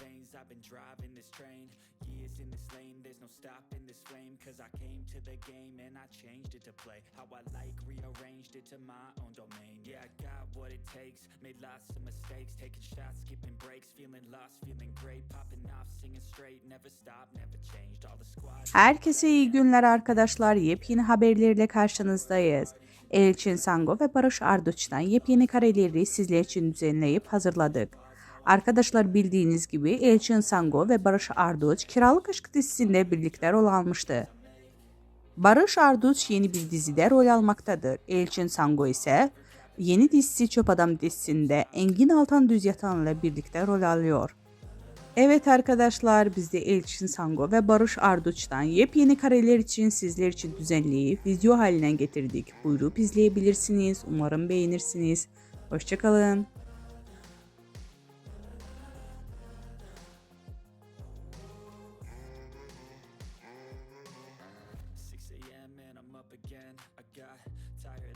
veins. I've been driving this train. Years in this lane, there's no stopping this flame. Cause I came to the game and I changed it to play. How I like, rearranged it to my own domain. Yeah, I got what it takes. Made lots of mistakes, taking shots, skipping breaks. Feeling lost, feeling great. Popping off, singing straight. Never stopped, never changed. All the squad. Herkese iyi günler arkadaşlar. Yepyeni haberlerle karşınızdayız. Elçin Sango ve Barış Arduç'tan yepyeni kareleri sizler için düzenleyip hazırladık. Arkadaşlar bildiğiniz gibi Elçin Sango ve Barış Arduç Kiralık Aşk dizisinde birlikte rol almıştı. Barış Arduç yeni bir dizide rol almaktadır. Elçin Sango ise yeni dizisi Çöp Adam dizisinde Engin Altan Düz Yatan'la birlikte rol alıyor. Evet arkadaşlar biz de Elçin Sango ve Barış Arduç'tan yepyeni kareler için sizler için düzenleyip video haline getirdik. Buyurup izleyebilirsiniz. Umarım beğenirsiniz. Hoşçakalın. when I got tired